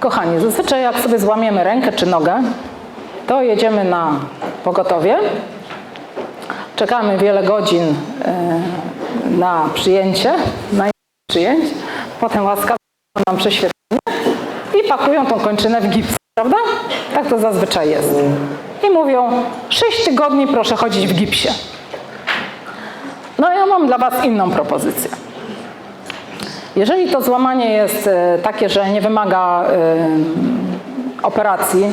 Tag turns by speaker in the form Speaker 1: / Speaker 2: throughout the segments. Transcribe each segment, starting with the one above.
Speaker 1: Kochani, zazwyczaj jak sobie złamiemy rękę czy nogę, to jedziemy na pogotowie. Czekamy wiele godzin e, na przyjęcie, na przyjęć. Potem łaskawie nam prześwietlenie i pakują tą kończynę w gips, prawda? Tak to zazwyczaj jest. I mówią, 6 tygodni proszę chodzić w gipsie. No ja mam dla Was inną propozycję. Jeżeli to złamanie jest e, takie, że nie wymaga e, operacji,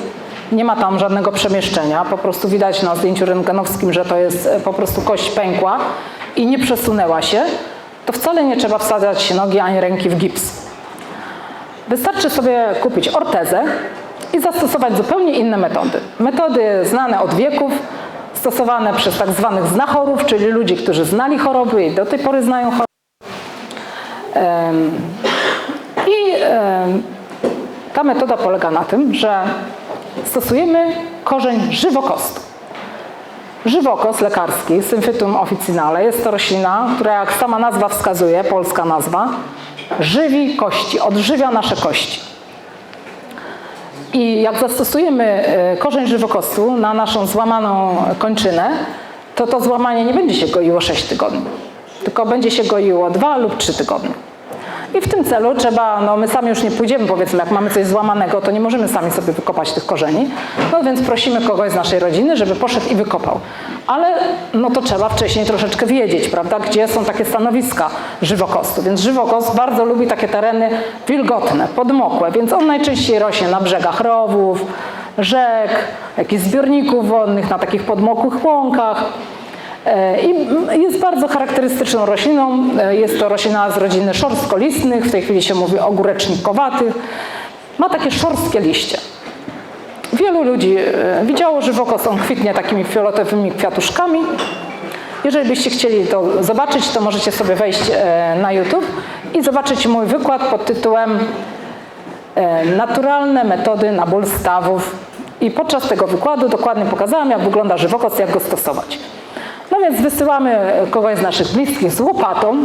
Speaker 1: nie ma tam żadnego przemieszczenia, po prostu widać na zdjęciu rentgenowskim, że to jest e, po prostu kość pękła i nie przesunęła się, to wcale nie trzeba wsadzać nogi ani ręki w gips. Wystarczy sobie kupić ortezę i zastosować zupełnie inne metody. Metody znane od wieków, stosowane przez tak zwanych znachorów, czyli ludzi, którzy znali choroby i do tej pory znają choroby. I ta metoda polega na tym, że stosujemy korzeń żywokostu. Żywokos lekarski, Symphytum officinale, jest to roślina, która jak sama nazwa wskazuje, polska nazwa, żywi kości, odżywia nasze kości. I jak zastosujemy e, korzeń żywokostu na naszą złamaną kończynę, to to złamanie nie będzie się goiło 6 tygodni, tylko będzie się goiło 2 lub 3 tygodnie. I w tym celu trzeba, no my sami już nie pójdziemy, powiedzmy, jak mamy coś złamanego, to nie możemy sami sobie wykopać tych korzeni. No więc prosimy kogoś z naszej rodziny, żeby poszedł i wykopał. Ale no to trzeba wcześniej troszeczkę wiedzieć, prawda, gdzie są takie stanowiska żywokostu. Więc żywokost bardzo lubi takie tereny wilgotne, podmokłe, więc on najczęściej rośnie na brzegach rowów, rzek, jakichś zbiorników wodnych, na takich podmokłych łąkach. E, I jest bardzo charakterystyczną rośliną. E, Jest to roślina z rodziny szorstkolistnych, w tej chwili się mówi ogórecznikowatych. Ma takie szorstkie liście. Wielu ludzi e, widziało żywokos, on kwitnie takimi fioletowymi kwiatuszkami. Jeżeli byście chcieli to zobaczyć, to możecie sobie wejść na YouTube i zobaczyć mój wykład pod tytułem Naturalne metody na ból stawów. I podczas tego wykładu dokładnie pokazałam, jak wygląda żywokos, jak go stosować. Więc wysyłamy kogoś z naszych bliskich z łopatą,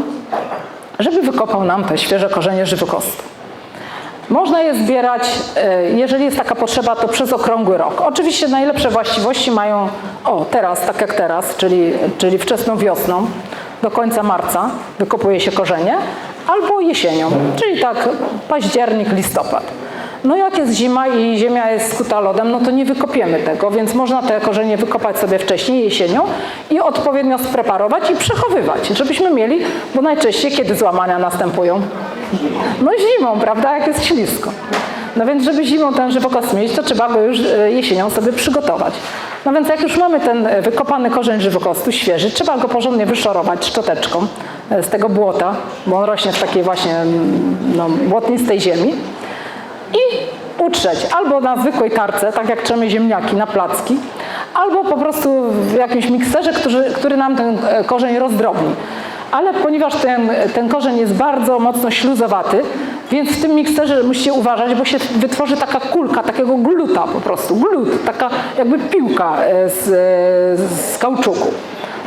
Speaker 1: żeby wykopał nam te świeże korzenie żywokostu. Można je zbierać, e, jeżeli jest taka potrzeba, to przez okrągły rok. Oczywiście najlepsze właściwości mają, o teraz, tak jak teraz, czyli, czyli wczesną wiosną, do końca marca wykopuje się korzenie, albo jesienią, czyli tak październik, listopad. No jak jest zima i ziemia jest skuta lodem, no to nie wykopiemy tego, więc można te korzenie wykopać sobie wcześniej, jesienią i odpowiednio spreparować i przechowywać, żebyśmy mieli, bo najczęściej kiedy złamania następują? No zimą, prawda, jak jest ślisko. No więc, żeby zimą ten żywokos mieć, to trzeba go już e, jesienią sobie przygotować. No więc jak już mamy ten e, wykopany korzeń żywokostu, świeży, trzeba go porządnie wyszorować szczoteczką e, z tego błota, bo on rośnie w takiej właśnie mm, no, błotnistej ziemi i utrzeć albo na zwykłej tarce, tak jak trzemy ziemniaki na placki, albo po prostu w jakimś mikserze, który, który nam ten e, korzeń rozdrobni. Ale ponieważ ten, ten korzeń jest bardzo mocno śluzowaty, więc w tym mikserze musicie uważać, bo się wytworzy taka kulka, takiego gluta po prostu, glut, taka jakby piłka e, z, e, z kauczuku.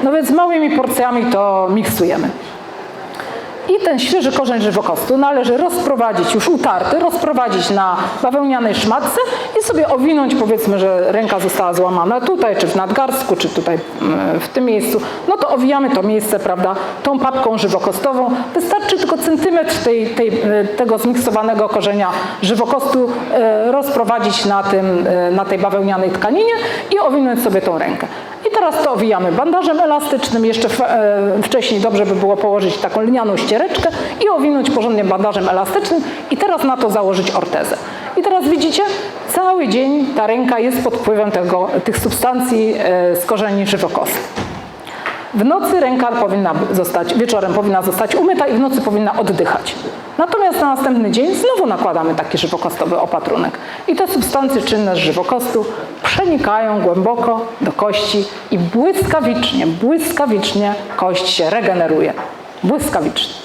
Speaker 1: No więc małymi porcjami to miksujemy. I ten świeży korzeń żywokostu należy rozprowadzić, już utarty, rozprowadzić na bawełnianej szmatce i sobie owinąć, powiedzmy, że ręka została złamana tutaj, czy w nadgarstku, czy tutaj mm, w tym miejscu. No to owijamy to miejsce, prawda, tą papką żywokostową. Wystarczy tylko centymetr tej, tej, e, tego zmiksowanego korzenia żywokostu e, rozprowadzić na, tym, e, na tej bawełnianej tkaninie i owinąć sobie tą rękę. I teraz to owijamy bandażem elastycznym. Jeszcze wcześniej dobrze by było położyć taką lnianą i owinąć porządnie bandażem elastycznym i teraz na to założyć ortezę. I teraz widzicie, cały dzień ta ręka jest pod wpływem tego, tych substancji e, z korzeni żywokostu. W nocy ręka powinna zostać, wieczorem powinna zostać umyta i w nocy powinna oddychać. Natomiast na następny dzień znowu nakładamy taki żywokostowy opatrunek. I te substancje czynne z żywokostu przenikają głęboko do kości i błyskawicznie, błyskawicznie kość się regeneruje. Błyskawicznie.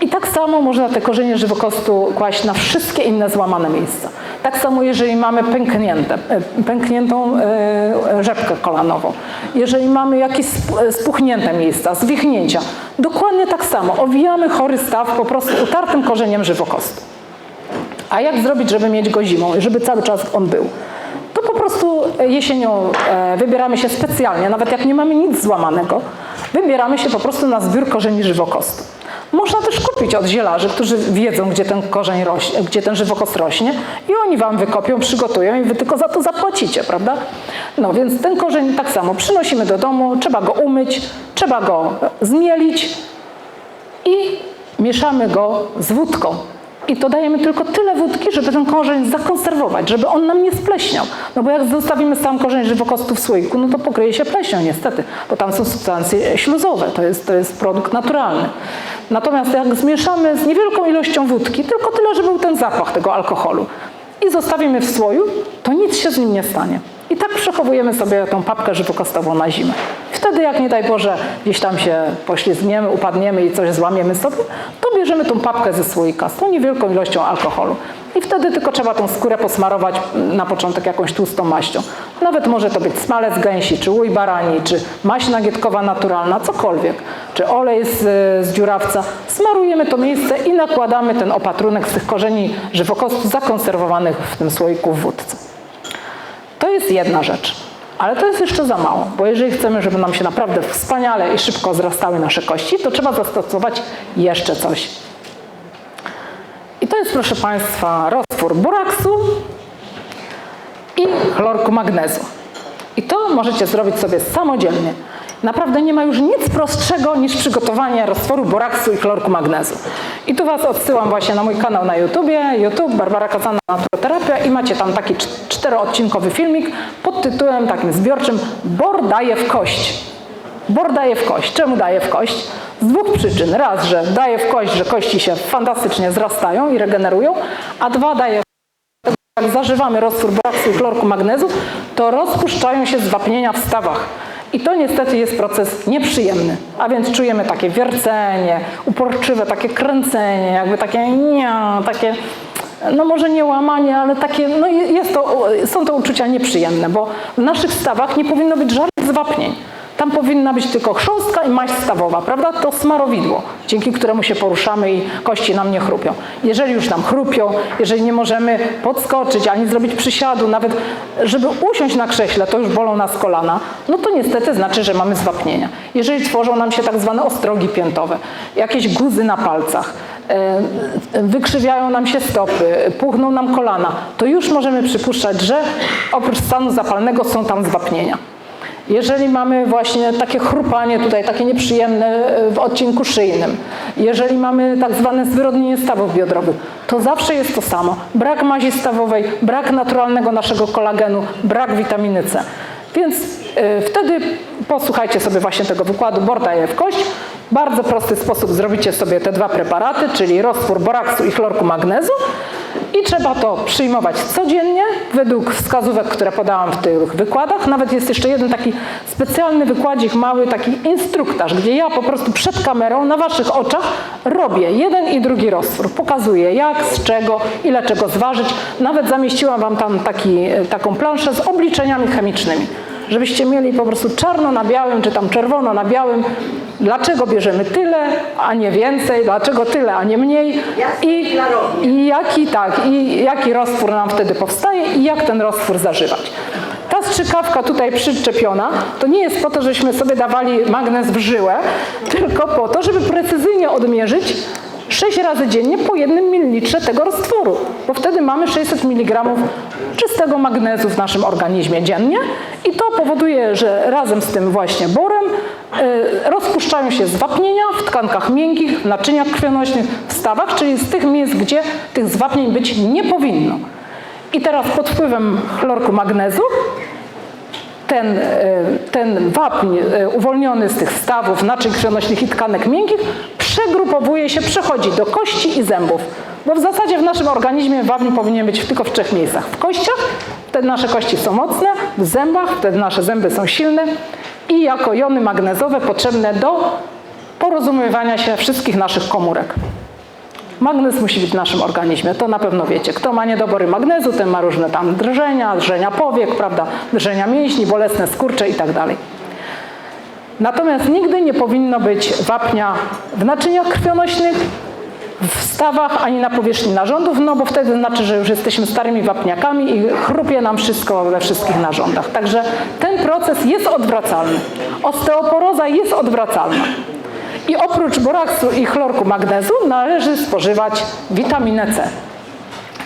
Speaker 1: I tak samo można te korzenie żywokostu kłaść na wszystkie inne złamane miejsca. Tak samo jeżeli mamy pęknięte, e, pękniętą e, rzepkę kolanową, jeżeli mamy jakieś e, spuchnięte miejsca, zwichnięcia, dokładnie tak samo. Owijamy chory staw po prostu utartym korzeniem żywokostu. A jak zrobić, żeby mieć go zimą i żeby cały czas on był? To po prostu jesienią wybieramy się specjalnie, nawet jak nie mamy nic złamanego, wybieramy się po prostu na zbiór korzeni żywokostu. Można też kupić od zielarzy, którzy wiedzą, gdzie ten korzeń rośnie, gdzie ten żywokost rośnie i oni wam wykopią, przygotują i wy tylko za to zapłacicie, prawda? No więc ten korzeń tak samo przynosimy do domu, trzeba go umyć, trzeba go zmielić i mieszamy go z wódką. I dodajemy tylko tyle wódki, żeby ten korzeń zakonserwować, żeby on nam nie spleśniał. No bo jak zostawimy sam korzeń żywokostu w słoiku, no to pokryje się pleśnią niestety, bo tam są substancje śluzowe, to jest, to jest produkt naturalny. Natomiast jak zmieszamy z niewielką ilością wódki, tylko tyle, żeby był ten zapach tego alkoholu i zostawimy w słoju, to nic się z nim nie stanie. I tak przechowujemy sobie tą papkę żywokostową na zimę. Wtedy, jak nie daj Boże, gdzieś tam się poślizgniemy, upadniemy i coś złamiemy sobie, to bierzemy tą papkę ze słoika z tą niewielką ilością alkoholu. I wtedy tylko trzeba tą skórę posmarować na początek jakąś tłustą maścią. Nawet może to być smalec gęsi, czy łój barani, czy maść nagietkowa naturalna, cokolwiek. Czy olej z, z dziurawca. Smarujemy to miejsce i nakładamy ten opatrunek z tych korzeni żywokostu zakonserwowanych w tym słoiku w wódce. To jest jedna rzecz. Ale to jest jeszcze za mało, bo jeżeli chcemy, żeby nam się naprawdę wspaniale i szybko wzrastały nasze kości, to trzeba zastosować jeszcze coś. I to jest, proszę Państwa, roztwór boraksu i chlorku magnezu. I to możecie zrobić sobie samodzielnie. Naprawdę nie ma już nic prostszego niż przygotowanie roztworu boraksu i chlorku magnezu. I tu Was odsyłam właśnie na mój kanał na YouTubie, YouTube Barbara Kazana Naturoterapia i macie tam taki czteroodcinkowy filmik pod tytułem takim zbiorczym Bor daje w kość. Bor daje w kość. Czemu daje w kość? Z dwóch przyczyn. Raz, że daje w kość, że kości się fantastycznie zrastają i regenerują, a dwa daje jak zażywamy roztwór boraksu i chlorku magnezu, to rozpuszczają się zwapnienia w stawach. I to niestety jest proces nieprzyjemny, a więc czujemy takie wiercenie, uporczywe takie kręcenie, jakby takie nie, takie no może nie łamanie, ale takie, no jest to, są to uczucia nieprzyjemne, bo w naszych stawach nie powinno być żadnych zwapnień. Tam powinna być tylko chrząstka i maść stawowa, prawda? To smarowidło, dzięki któremu się poruszamy i kości nam nie chrupią. Jeżeli już nam chrupią, jeżeli nie możemy podskoczyć ani zrobić przysiadu, nawet żeby usiąść na krześle, to już bolą nas kolana, no to niestety znaczy, że mamy zwapnienia. Jeżeli tworzą nam się tak zwane ostrogi piętowe, jakieś guzy na palcach, e, wykrzywiają nam się stopy, puchną nam kolana, to już możemy przypuszczać, że oprócz stanu zapalnego są tam zwapnienia. Jeżeli mamy właśnie takie chrupanie tutaj, takie nieprzyjemne e, w odcinku szyjnym, jeżeli mamy tak zwane zwyrodnienie stawów biodrowych, to zawsze jest to samo. Brak mazi stawowej, brak naturalnego naszego kolagenu, brak witaminy C. Więc y, wtedy posłuchajcie sobie właśnie tego wykładu Bor daje w kość. Bardzo prosty sposób zrobicie sobie te dwa preparaty, czyli roztwór boraksu i chlorku magnezu i trzeba to przyjmować codziennie według wskazówek, które podałam w tych wykładach. Nawet jest jeszcze jeden taki specjalny wykładzik, mały taki instruktaż, gdzie ja po prostu przed kamerą na waszych oczach robię jeden i drugi roztwór. Pokazuję jak, z czego, ile czego zważyć. Nawet zamieściłam wam tam taki, taką planszę z obliczeniami chemicznymi żebyście mieli po prostu czarno na białym, czy tam czerwono na białym, dlaczego bierzemy tyle, a nie więcej, dlaczego tyle, a nie mniej i, i jaki, tak, i jaki roztwór nam wtedy powstaje i jak ten roztwór zażywać. Ta strzykawka tutaj przyczepiona, to nie jest po to, żeśmy sobie dawali magnes w żyłę, tylko po to, żeby precyzyjnie odmierzyć, 6 razy dziennie po jednym mililitrze tego roztworu, bo wtedy mamy 600 mg czystego magnezu w naszym organizmie dziennie i to powoduje, że razem z tym właśnie borem y, rozpuszczają się zwapnienia w tkankach miękkich, naczyniach krwionośnych, w stawach, czyli z tych miejsc, gdzie tych zwapnień być nie powinno. I teraz pod wpływem chlorku magnezu ten, y, ten wapń y, uwolniony z tych stawów, naczyń krwionośnych i tkanek miękkich przegrupowuje się, przechodzi do kości i zębów. Bo w zasadzie w naszym organizmie wapń powinien być tylko w trzech miejscach. W kościach, wtedy nasze kości są mocne, w zębach, wtedy nasze zęby są silne i jako jony magnezowe potrzebne do porozumiewania się wszystkich naszych komórek. Magnez musi być w naszym organizmie, to na pewno wiecie. Kto ma niedobory magnezu, ten ma różne tam drżenia, drżenia powiek, prawda, drżenia mięśni, bolesne skurcze i tak dalej. Natomiast nigdy nie powinno być wapnia w naczyniach krwionośnych, w stawach, ani na powierzchni narządów, no bo wtedy znaczy, że już jesteśmy starymi wapniakami i chrupie nam wszystko we wszystkich narządach. Także ten proces jest odwracalny. Osteoporoza jest odwracalna. I oprócz boraksu i chlorku magnezu należy spożywać witaminę C.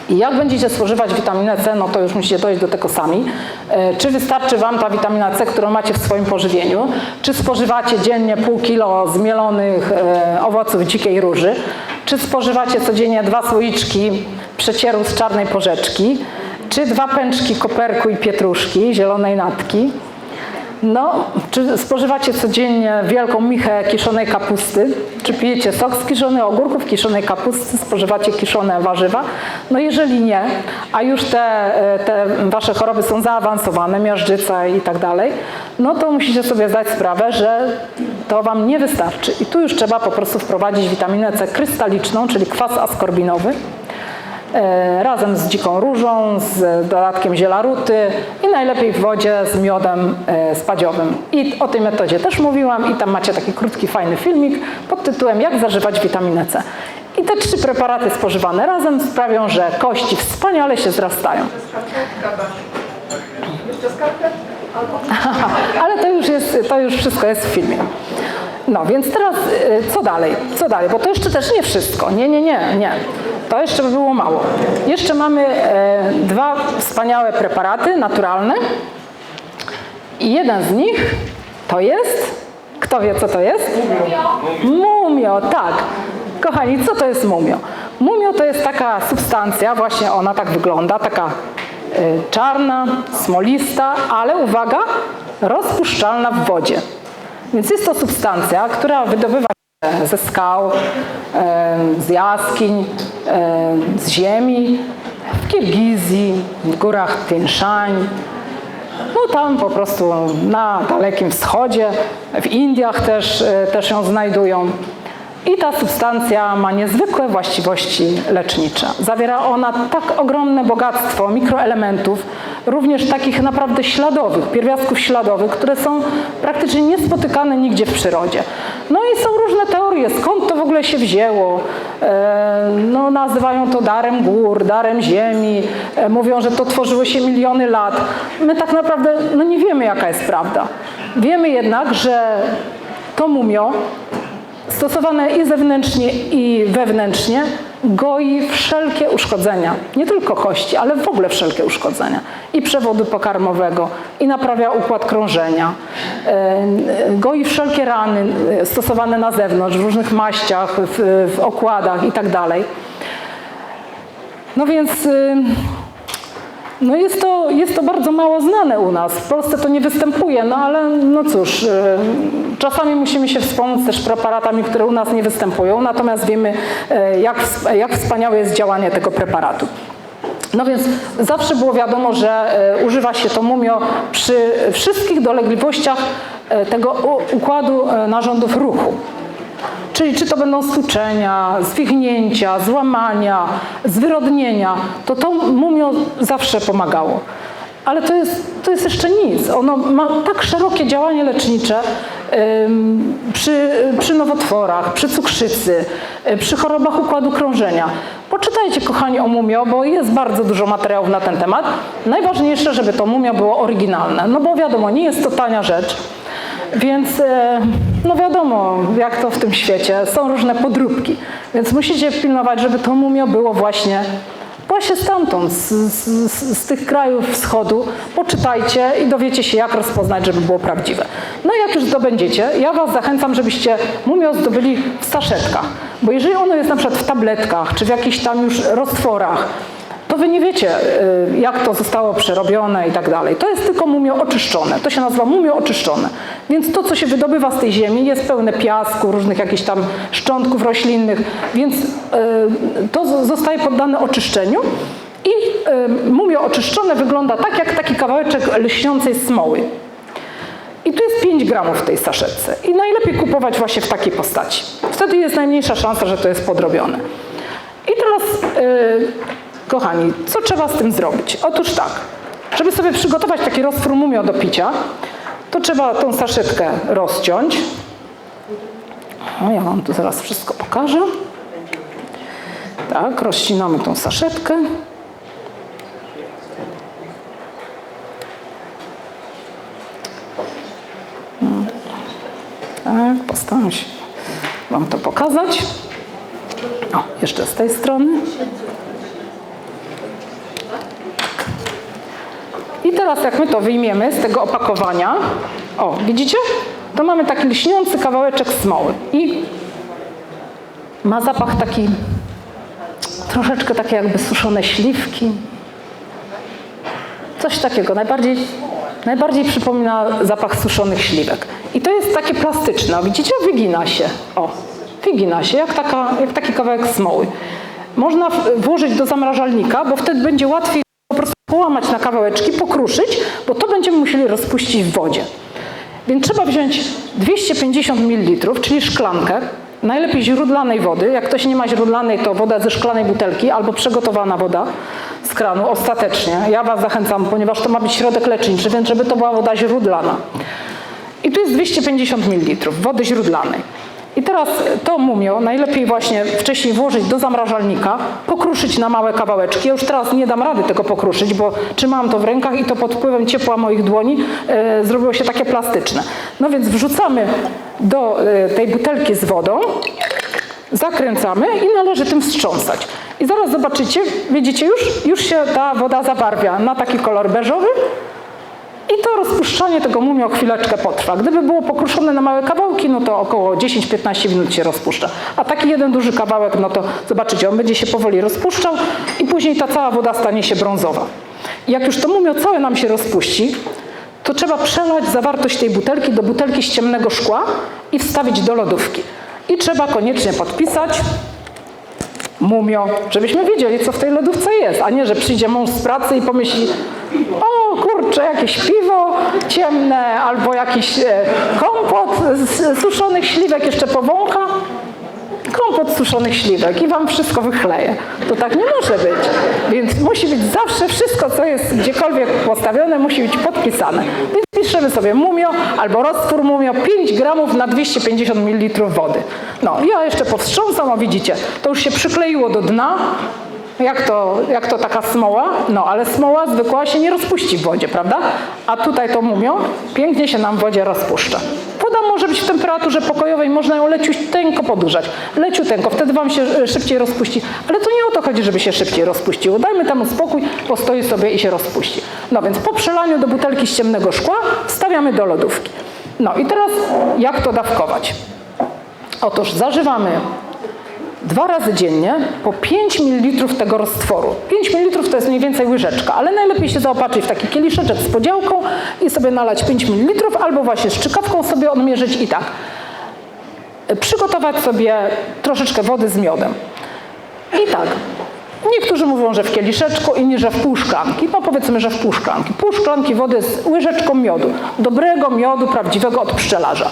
Speaker 1: I jak będziecie spożywać witaminę C, no to już musicie dojść do tego sami. E, Czy wystarczy Wam ta witamina C, którą macie w swoim pożywieniu? Czy spożywacie dziennie pół kilo zmielonych e, owoców dzikiej róży? Czy spożywacie codziennie dwa słoiczki przecieru z czarnej porzeczki? Czy dwa pęczki koperku i pietruszki, zielonej natki? No, czy spożywacie codziennie wielką michę kiszonej kapusty? Czy pijecie sok z kiszonych ogórków, kiszonej kapusty, spożywacie kiszone warzywa? No jeżeli nie, a już te, e, te wasze choroby są zaawansowane, miażdżyca i tak dalej, no to musicie sobie zdać sprawę, że to wam nie wystarczy. I tu już trzeba po prostu wprowadzić witaminę C krystaliczną, czyli kwas askorbinowy razem z dziką różą, z dodatkiem zielaruty i najlepiej w wodzie z miodem e, spadziowym. I o tej metodzie też mówiłam i tam macie taki krótki, fajny filmik pod tytułem Jak zażywać witaminę C. I te trzy preparaty spożywane razem sprawią, że kości wspaniale się zrastają. Ale to już, jest, to już wszystko jest w filmie. No więc teraz y, co dalej? Co dalej? Bo to jeszcze też nie wszystko. Nie, nie, nie, nie. To jeszcze by było mało. Jeszcze mamy e, dwa wspaniałe preparaty naturalne. I jeden z nich to jest. Kto wie, co to jest? Mumio, tak. Kochani, co to jest mumio? Mumio to jest taka substancja, właśnie ona tak wygląda, taka y, czarna, smolista, ale uwaga, rozpuszczalna w wodzie. Więc jest to substancja, która wydobywa ze skał, e, z jaskiń, e, z ziemi, w Kirgizji, w górach Tienshań, no tam po prostu na Dalekim Wschodzie, w Indiach też, e, też ją znajdują. I ta substancja ma niezwykłe właściwości lecznicze. Zawiera ona tak ogromne bogactwo mikroelementów, również takich naprawdę śladowych, pierwiastków śladowych, które są praktycznie niespotykane nigdzie w przyrodzie. No i są różne teorie, skąd to w ogóle się wzięło. E, No, nazywają to darem gór, darem ziemi, e, mówią, że to tworzyło się miliony lat. My tak naprawdę no nie wiemy, jaka jest prawda. Wiemy jednak, że to mumio stosowane i zewnętrznie, i wewnętrznie, goi wszelkie uszkodzenia. Nie tylko kości, ale w ogóle wszelkie uszkodzenia. I przewodu pokarmowego, i naprawia układ krążenia. E, Goi wszelkie rany e, stosowane na zewnątrz, w różnych maściach, w, w okładach i tak. No więc y, no jest, to, jest to bardzo mało znane u nas. W Polsce to nie występuje, no ale no cóż, y, czasami musimy się wspomóc też preparatami, które u nas nie występują, natomiast wiemy, y, jak, jak wspaniałe jest działanie tego preparatu. No więc zawsze było wiadomo, że y, używa się to mumio przy wszystkich dolegliwościach tego układu narządów ruchu. Czyli czy to będą stłuczenia, zwichnięcia, złamania, zwyrodnienia, to to mumio zawsze pomagało. Ale to jest, to jest jeszcze nic. Ono ma tak szerokie działanie lecznicze przy, przy nowotworach, przy cukrzycy, y, przy chorobach układu krążenia. Poczytajcie, kochani, o mumio, bo jest bardzo dużo materiałów na ten temat. Najważniejsze, żeby to mumio było oryginalne. No bo wiadomo, nie jest to tania rzecz. Więc e, no wiadomo, jak to w tym świecie, są różne podróbki, więc musicie pilnować, żeby to mumio było właśnie, właśnie stamtąd, z, z, z, tych krajów wschodu. Poczytajcie i dowiecie się, jak rozpoznać, żeby było prawdziwe. No i jak już zdobędziecie, ja Was zachęcam, żebyście mumio zdobyli w saszetkach, bo jeżeli ono jest na przykład w tabletkach, czy w jakichś tam już roztworach, to wy nie wiecie, y, jak to zostało przerobione i tak dalej. To jest tylko mumio oczyszczone. To się nazywa mumio oczyszczone. Więc to, co się wydobywa z tej ziemi, jest pełne piasku, różnych jakichś tam szczątków roślinnych, więc y, to zostaje poddane oczyszczeniu. I y, mumio oczyszczone wygląda tak, jak taki kawałeczek lśniącej smoły. I tu jest 5 gramów w tej saszetce. I najlepiej kupować właśnie w takiej postaci. Wtedy jest najmniejsza szansa, że to jest podrobione. I teraz, kochani, co trzeba z tym zrobić? Otóż tak, żeby sobie przygotować taki roztwór mumio do picia, to trzeba tą saszetkę rozciąć. O, ja wam tu zaraz wszystko pokażę. Tak, rozcinamy tą saszetkę. Mm. Tak, postaram się Wam to pokazać. O, jeszcze z tej strony. Teraz jak my to wyjmiemy z tego opakowania, o, widzicie? To mamy taki lśniący kawałeczek smoły i ma zapach taki troszeczkę takie jakby suszone śliwki. Coś takiego, najbardziej, najbardziej przypomina zapach suszonych śliwek. I to jest takie plastyczne, widzicie? Wygina się. O, wygina się, jak, taka, jak taki kawałek smoły. Można włożyć do zamrażalnika, bo wtedy będzie łatwiej połamać na kawałeczki, pokruszyć, bo to będziemy musieli rozpuścić w wodzie. Więc trzeba wziąć 250 ml, czyli szklankę, najlepiej źródlanej wody. Jak ktoś nie ma źródlanej, to woda ze szklanej butelki albo przygotowana woda z kranu ostatecznie. Ja Was zachęcam, ponieważ to ma być środek leczniczy, więc żeby to była woda źródlana. I tu jest 250 ml wody źródlanej. I teraz to mumio najlepiej właśnie wcześniej włożyć do zamrażalnika, pokruszyć na małe kawałeczki. Ja już teraz nie dam rady tego pokruszyć, bo trzymałam to w rękach i to pod wpływem ciepła moich dłoni e, zrobiło się takie plastyczne. No więc wrzucamy do e, tej butelki z wodą, zakręcamy i należy tym wstrząsać. I zaraz zobaczycie, widzicie już, już się ta woda zabarwia na taki kolor beżowy, i to rozpuszczanie tego mumio chwileczkę potrwa. Gdyby było pokruszone na małe kawałki, no to około 10-15 minut się rozpuszcza. A taki jeden duży kawałek, no to zobaczycie, on będzie się powoli rozpuszczał i później ta cała woda stanie się brązowa. I jak już to mumio całe nam się rozpuści, to trzeba przelać zawartość tej butelki do butelki z ciemnego szkła i wstawić do lodówki. I trzeba koniecznie podpisać mumio, żebyśmy wiedzieli, co w tej lodówce jest, a nie, że przyjdzie mąż z pracy i pomyśli, o kurczę, jakieś piwo ciemne albo jakiś e, kompot z suszonych śliwek jeszcze powącha. Kompot suszonych śliwek i wam wszystko wychleje. To tak nie może być. Więc musi być zawsze wszystko, co jest gdziekolwiek postawione, musi być podpisane. Więc piszemy sobie mumio albo roztwór mumio 5 gramów na 250 ml wody. No, ja jeszcze powstrząsam, o widzicie, to już się przykleiło do dna. Jak to, jak to taka smoła? No, ale smoła zwykła się nie rozpuści w wodzie, prawda? A tutaj to mumio pięknie się nam w wodzie rozpuszcza. Woda może być w temperaturze pokojowej, można ją leciuteńko podgrzać. Leciuteńko, wtedy wam się e, szybciej rozpuści. Ale to nie o to chodzi, żeby się szybciej rozpuściło. Dajmy temu spokój, postoi sobie i się rozpuści. No więc po przelaniu do butelki z ciemnego szkła wstawiamy do lodówki. No i teraz jak to dawkować? Otóż zażywamy dwa razy dziennie po 5 ml tego roztworu. 5 ml to jest mniej więcej łyżeczka, ale najlepiej się zaopatrzyć w taki kieliszeczek z podziałką i sobie nalać 5 ml albo właśnie z czykawką sobie odmierzyć i tak. Przygotować sobie troszeczkę wody z miodem. I tak. Niektórzy mówią, że w kieliszeczku, inni, że w pół szklanki. No powiedzmy, że w pół szklanki. Pół szklanki wody z łyżeczką miodu. Dobrego miodu, prawdziwego od pszczelarza.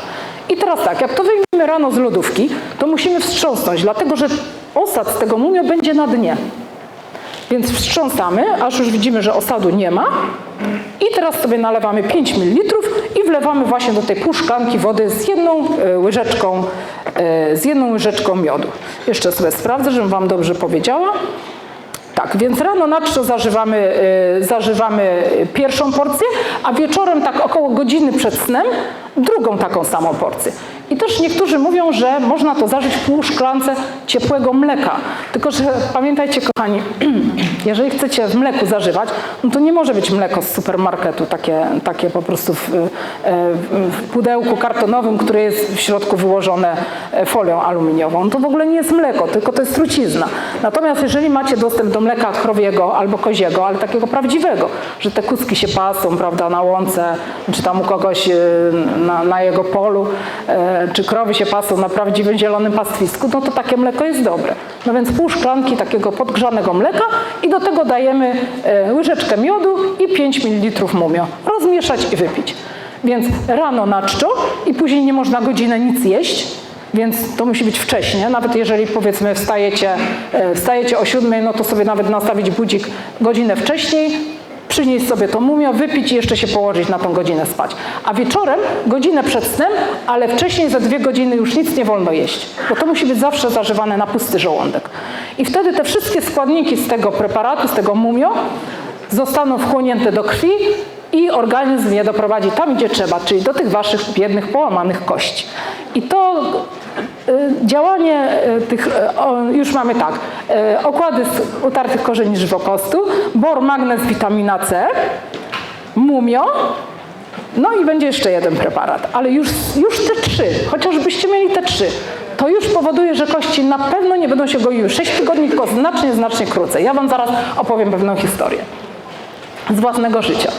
Speaker 1: I teraz tak, jak to wyjmiemy rano z lodówki, to musimy wstrząsnąć, dlatego że osad z tego mumio będzie na dnie. Więc wstrząsamy, aż już widzimy, że osadu nie ma. I teraz sobie nalewamy 5 ml i wlewamy właśnie do tej pół szklanki wody z jedną e, łyżeczką, e, z jedną łyżeczką miodu. Jeszcze sobie sprawdzę, żebym Wam dobrze powiedziała. Tak, więc rano na czczo zażywamy, y, zażywamy pierwszą porcję, a wieczorem tak około godziny przed snem drugą taką samą porcję. I też niektórzy mówią, że można to zażyć pół szklance ciepłego mleka. Tylko, że pamiętajcie kochani, jeżeli chcecie w mleku zażywać, no to nie może być mleko z supermarketu, takie, takie po prostu w, e, w pudełku kartonowym, które jest w środku wyłożone e, folią aluminiową. To w ogóle nie jest mleko, tylko to jest trucizna. Natomiast jeżeli macie dostęp do mleka krowiego albo koziego, ale takiego prawdziwego, że te kucki się pasą, prawda, na łące, czy tam u kogoś e, na, na jego polu, czy krowy się pasą na prawdziwym zielonym pastwisku, no to takie mleko jest dobre. No więc pół szklanki takiego podgrzanego mleka i do tego dajemy e, łyżeczkę miodu i 5 ml mumio. Rozmieszać i wypić. Więc rano na czczo i później nie można godzinę nic jeść, więc to musi być wcześnie, nawet jeżeli powiedzmy wstajecie, e, wstajecie o siódmej, no to sobie nawet nastawić budzik godzinę wcześniej, przynieść sobie to mumio, wypić i jeszcze się położyć na tą godzinę spać. A wieczorem, godzinę przed snem, ale wcześniej za dwie godziny już nic nie wolno jeść, bo to musi być zawsze zażywane na pusty żołądek. I wtedy te wszystkie składniki z tego preparatu, z tego mumio, zostaną wchłonięte do krwi i organizm je doprowadzi tam, gdzie trzeba, czyli do tych waszych biednych, połamanych kości. I to działanie y, tych, y, już mamy tak, y, okłady z utartych korzeni żywokostu, bor, magnez, witamina C, mumio, no i będzie jeszcze jeden preparat, ale już, już te trzy, chociażbyście mieli te trzy, to już powoduje, że kości na pewno nie będą się goiły 6 tygodni, tylko znacznie, znacznie krócej. Ja wam zaraz opowiem pewną historię z własnego życia.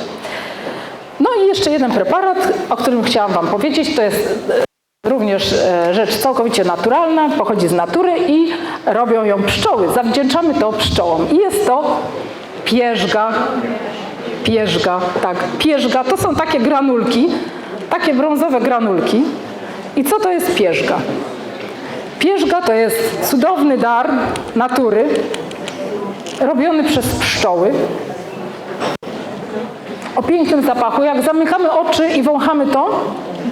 Speaker 1: No i jeszcze jeden preparat, o którym chciałam Wam powiedzieć, to jest również e, rzecz całkowicie naturalna, pochodzi z natury i robią ją pszczoły. Zawdzięczamy to pszczołom. I jest to pierzga. Pierzga, tak, pierzga. To są takie granulki, takie brązowe granulki. I co to jest pierzga? Pierzga to jest cudowny dar natury, robiony przez pszczoły, o pięknym zapachu. Jak zamykamy oczy i wąchamy to,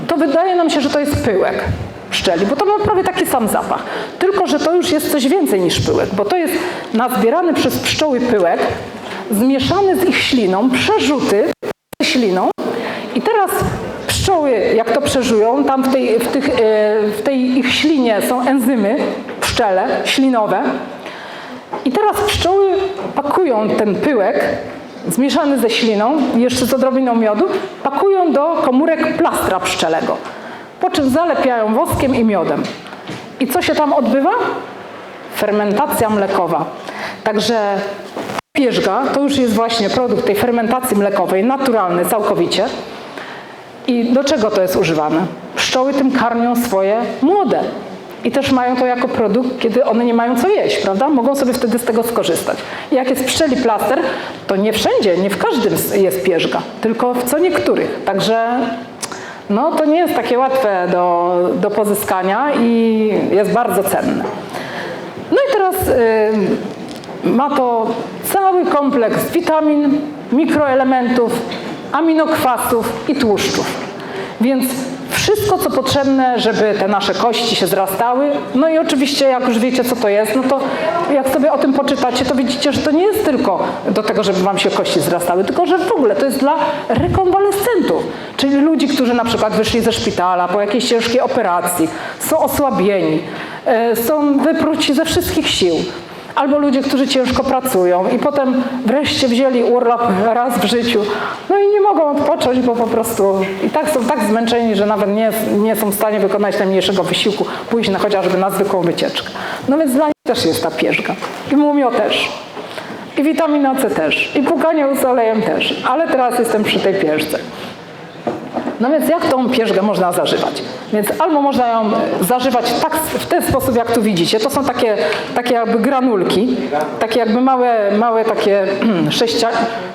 Speaker 1: to wydaje nam się, że to jest pyłek pszczeli, bo to ma prawie taki sam zapach. Tylko, że to już jest coś więcej niż pyłek, bo to jest nazbierany przez pszczoły pyłek, zmieszany z ich śliną, przerzuty ze śliną i teraz pszczoły, jak to przeżują, tam w tej, w tych, e, w tej ich ślinie są enzymy pszczele, ślinowe, i teraz pszczoły pakują ten pyłek zmieszany ze śliną, jeszcze z odrobiną miodu, pakują do komórek plastra pszczelego, po czym zalepiają woskiem i miodem. I co się tam odbywa? Fermentacja mlekowa. Także pierzga to już jest właśnie produkt tej fermentacji mlekowej, naturalny całkowicie. I do czego to jest używane? Pszczoły tym karmią swoje młode. I też mają to jako produkt, kiedy one nie mają co jeść, prawda? Mogą sobie wtedy z tego skorzystać. Jak jest pszczeli plaster, to nie wszędzie, nie w każdym jest pierzga, tylko w co niektórych. Także no, to nie jest takie łatwe do, do pozyskania i jest bardzo cenne. No i teraz y, ma to cały kompleks witamin, mikroelementów, aminokwasów i tłuszczów. Więc wszystko, co potrzebne, żeby te nasze kości się zrastały. No i oczywiście, jak już wiecie, co to jest, no to jak sobie o tym poczytacie, to widzicie, że to nie jest tylko do tego, żeby wam się kości zrastały, tylko że w ogóle to jest dla rekonwalescentów, czyli ludzi, którzy na przykład wyszli ze szpitala po jakiejś ciężkiej operacji, są osłabieni, e, są wypruci ze wszystkich sił. Albo ludzie, którzy ciężko pracują i potem wreszcie wzięli urlop raz w życiu, no i nie mogą odpocząć, bo po prostu i tak są tak zmęczeni, że nawet nie, nie są w stanie wykonać najmniejszego wysiłku, pójść na chociażby na zwykłą wycieczkę. No więc dla nich też jest ta pierzga. I mumio też. I witamina C też. I pukanie z olejem też. Ale teraz jestem przy tej pierzce. No więc jak tą pierzgę można zażywać? Więc albo można ją zażywać tak w ten sposób, jak tu widzicie. To są takie, takie jakby granulki, takie jakby małe, małe takie sześcia,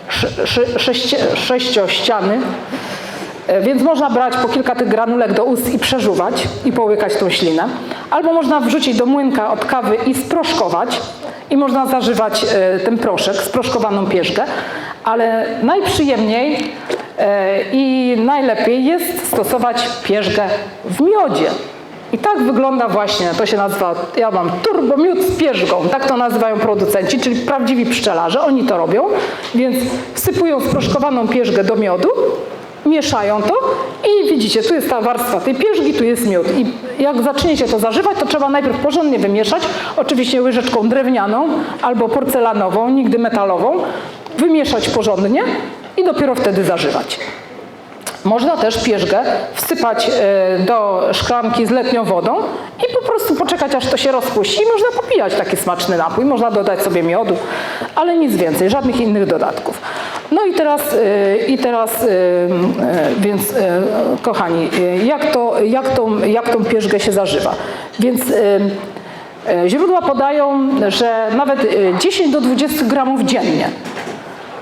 Speaker 1: sze, sze, szeście, sześciościany. E, Więc można brać po kilka tych granulek do ust i przeżuwać i połykać tą ślinę. Albo można wrzucić do młynka od kawy i sproszkować i można zażywać e, ten proszek, sproszkowaną pierzgę. Ale najprzyjemniej i najlepiej jest stosować pierzgę w miodzie. I tak wygląda właśnie, to się nazywa, ja mam turbomiód z pierzgą, tak to nazywają producenci, czyli prawdziwi pszczelarze, oni to robią, więc wsypują sproszkowaną pierzgę do miodu, mieszają to i widzicie, tu jest ta warstwa tej pierzgi, tu jest miód. I jak zaczniecie to zażywać, to trzeba najpierw porządnie wymieszać, oczywiście łyżeczką drewnianą albo porcelanową, nigdy metalową, wymieszać porządnie i dopiero wtedy zażywać. Można też pierzgę wsypać e, do szklanki z letnią wodą i po prostu poczekać, aż to się rozpuści i można popijać taki smaczny napój. Można dodać sobie miodu, ale nic więcej, żadnych innych dodatków. No i teraz, e, i teraz e, więc kochani, jak, to, jak, tą, jak tą pierzgę się zażywa? Więc źródła podają, że nawet e, 10 do 20 gramów dziennie.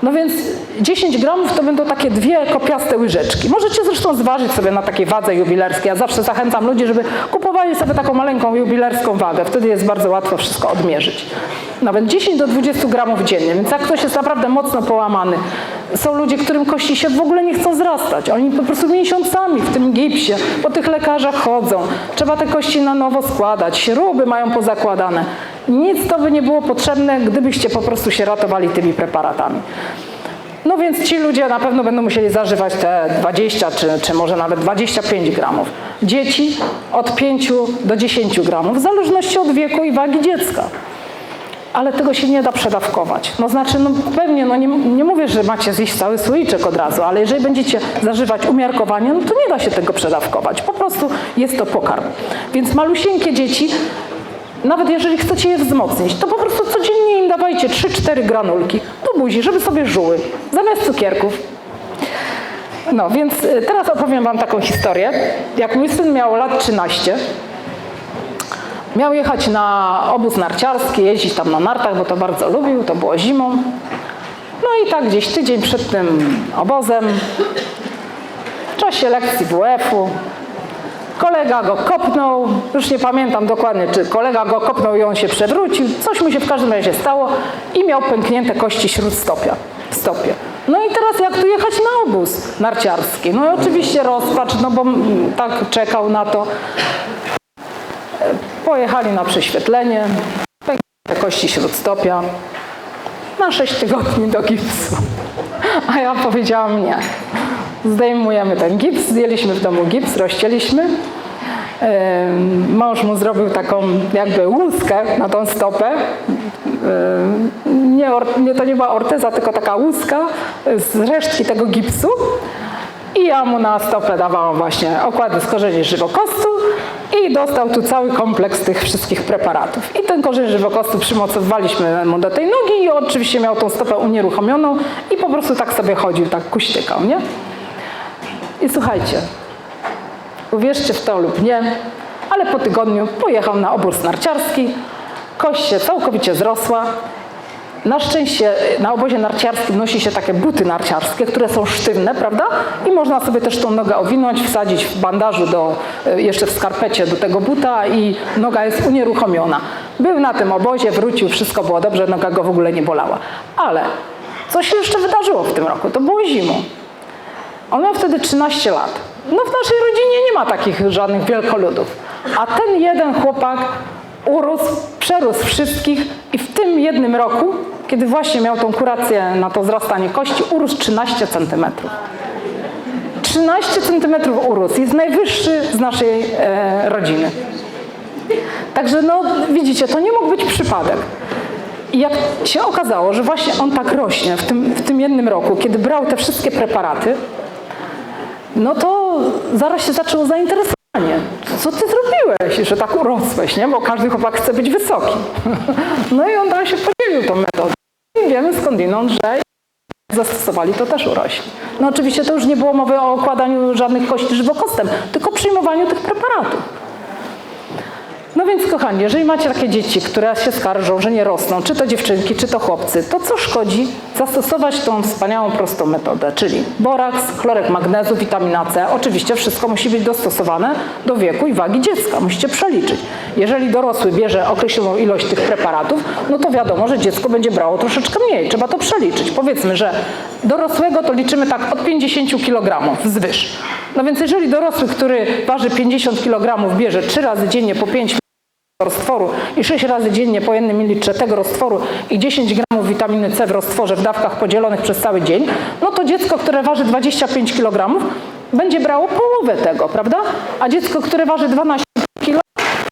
Speaker 1: No więc 10 gramów to będą takie dwie kopiaste łyżeczki. Możecie zresztą zważyć sobie na takiej wadze jubilerskiej. Ja zawsze zachęcam ludzi, żeby kupowali sobie taką maleńką jubilerską wagę. Wtedy jest bardzo łatwo wszystko odmierzyć. Nawet 10 do 20 gramów dziennie. Więc jak ktoś jest naprawdę mocno połamany, Są ludzie, którym kości się w ogóle nie chcą zrastać. Oni po prostu miesiącami w tym gipsie, po tych lekarzach chodzą. Trzeba te kości na nowo składać, śruby mają pozakładane. Nic to by nie było potrzebne, gdybyście po prostu się ratowali tymi preparatami. No więc ci ludzie na pewno będą musieli zażywać te 20 czy, czy może nawet 25 gramów. Dzieci od 5 do 10 gramów, w zależności od wieku i wagi dziecka. Ale tego się nie da przedawkować. No znaczy, no pewnie, no nie, nie mówię, że macie zjeść cały słoiczek od razu, ale jeżeli będziecie zażywać umiarkowanie, no to nie da się tego przedawkować. Po prostu jest to pokarm. Więc malusieńkie dzieci, nawet jeżeli chcecie je wzmocnić, to po prostu codziennie im dawajcie 3-4 granulki do buzi, żeby sobie żuły, zamiast cukierków. No więc y, teraz opowiem Wam taką historię. Jak mój syn miał lat 13, Miał jechać na obóz narciarski, jeździć tam na nartach, bo to bardzo lubił, to było zimą. No i tak gdzieś tydzień przed tym obozem, w czasie lekcji WF-u, kolega go kopnął, już nie pamiętam dokładnie, czy kolega go kopnął i on się przewrócił, coś mu się w każdym razie stało i miał pęknięte kości śródstopia w stopie. No i teraz jak tu jechać na obóz narciarski? No i oczywiście rozpacz, no bo tak czekał na to. Pojechali na prześwietlenie, pęknięte kości śródstopia, na 6 tygodni do gipsu. A ja powiedziałam nie. Zdejmujemy ten gips, zdjęliśmy w domu gips, rozcięliśmy. Mąż mu zrobił taką jakby łuskę na tą stopę. Nie, nie, to nie była orteza, tylko taka łuska z resztki tego gipsu. I ja mu na stopę dawałam właśnie okłady z korzeni żywokostu i dostał tu cały kompleks tych wszystkich preparatów. I ten korzeń żywokostu przymocowaliśmy mu do tej nogi i oczywiście miał tą stopę unieruchomioną i po prostu tak sobie chodził, tak kuśtykał, nie? I słuchajcie, uwierzcie w to lub nie, ale po tygodniu pojechał na obóz narciarski, kość się całkowicie zrosła, na szczęście na obozie narciarskim nosi się takie buty narciarskie, które są sztywne, prawda? I można sobie też tą nogę owinąć, wsadzić w bandażu do, e, jeszcze w skarpecie do tego buta i noga jest unieruchomiona. Był na tym obozie, wrócił, wszystko było dobrze, noga go w ogóle nie bolała. Ale co się jeszcze wydarzyło w tym roku? To było zimą. On miał wtedy 13 lat. No w naszej rodzinie nie ma takich żadnych wielkoludów. A ten jeden chłopak urósł, przerósł wszystkich i w tym jednym roku, kiedy właśnie miał tą kurację na to wzrastanie kości, urósł 13 centymetrów. 13 centymetrów urósł. Jest najwyższy z naszej e, rodziny. Także no widzicie, to nie mógł być przypadek. I jak się okazało, że właśnie on tak rośnie w tym, w tym jednym roku, kiedy brał te wszystkie preparaty, no to zaraz się zaczęło zainteresowanie. Co ty zrobiłeś, że tak urosłeś, nie? Bo każdy chłopak chce być wysoki. No i on tam się podzielił tą metodą. I wiemy skądinąd, że zastosowali, to też urośli. No oczywiście to już nie było mowy o okładaniu żadnych kości żywokostem, tylko przyjmowaniu tych preparatów. No więc kochani, jeżeli macie takie dzieci, które się skarżą, że nie rosną, czy to dziewczynki, czy to chłopcy, to co szkodzi zastosować tą wspaniałą, prostą metodę, czyli boraks, chlorek magnezu, witamina C. Oczywiście wszystko musi być dostosowane do wieku i wagi dziecka. Musicie przeliczyć. Jeżeli dorosły bierze określoną ilość tych preparatów, no to wiadomo, że dziecko będzie brało troszeczkę mniej. Trzeba to przeliczyć. Powiedzmy, że dorosłego to liczymy tak od 50 kg wzwyż. No więc jeżeli dorosły, który waży 50 kg bierze 3 razy dziennie po 5 roztworu i 6 razy dziennie po 1 ml tego roztworu i 10 gramów witaminy C w roztworze w dawkach podzielonych przez cały dzień, no to dziecko, które waży 25 kg będzie brało połowę tego, prawda? A dziecko, które waży 12 kg,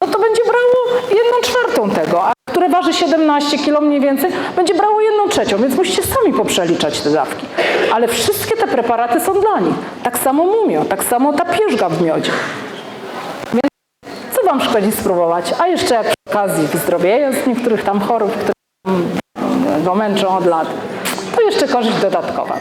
Speaker 1: no to będzie brało 1 czwartą tego, a które waży 17 kg mniej więcej, będzie brało 1 trzecią, więc musicie sami poprzeliczać te dawki. Ale wszystkie te preparaty są dla nich. Tak samo mumio, tak samo ta pierzga w miodzie. Wam szkodzi spróbować? A jeszcze jak przy okazji wyzdrowieje z niektórych tam chorób, które mm, go męczą od lat, to jeszcze korzyść dodatkowa.